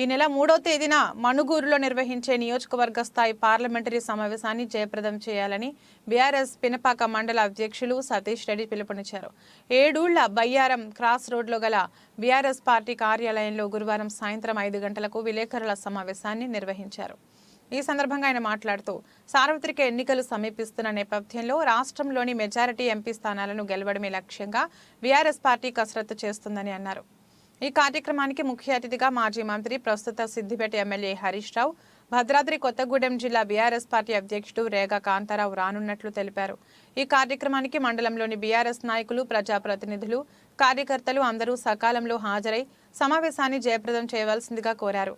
ఈ నెల మూడో తేదీన మణుగూరులో నిర్వహించే నియోజకవర్గ స్థాయి పార్లమెంటరీ సమావేశాన్ని జయప్రదం చేయాలని బీఆర్ఎస్ పినపాక మండల అధ్యక్షులు సతీష్ రెడ్డి పిలుపునిచ్చారు. ఏడూళ్ళ బయ్యారం క్రాస్ రోడ్లో గల బీఆర్ఎస్ పార్టీ కార్యాలయంలో గురువారం సాయంత్రం ఐదు గంటలకు విలేకరుల సమావేశాన్ని నిర్వహించారు. ఈ సందర్భంగా ఆయన మాట్లాడుతూ సార్వత్రిక ఎన్నికలు సమీపిస్తున్న నేపథ్యంలో రాష్ట్రంలోని మెజారిటీ ఎంపీ స్థానాలను గెలవడమే లక్ష్యంగా బీఆర్ఎస్ పార్టీ కసరత్తు చేస్తుందని అన్నారు. ఈ కార్యక్రమానికి ముఖ్య అతిథిగా మాజీ మంత్రి ప్రస్తుత సిద్దిపేట ఎమ్మెల్యే హరీష్ రావు భద్రాద్రి కొత్తగూడెం జిల్లా బీఆర్ఎస్ పార్టీ అధ్యక్షుడు రేగా కాంతారావు రానున్నట్లు తెలిపారు. ఈ కార్యక్రమానికి మండలంలోని బీఆర్ఎస్ నాయకులు ప్రజాప్రతినిధులు కార్యకర్తలు అందరూ సకాలంలో హాజరై సమావేశాన్ని జయప్రదం చేయవలసిందిగా కోరారు.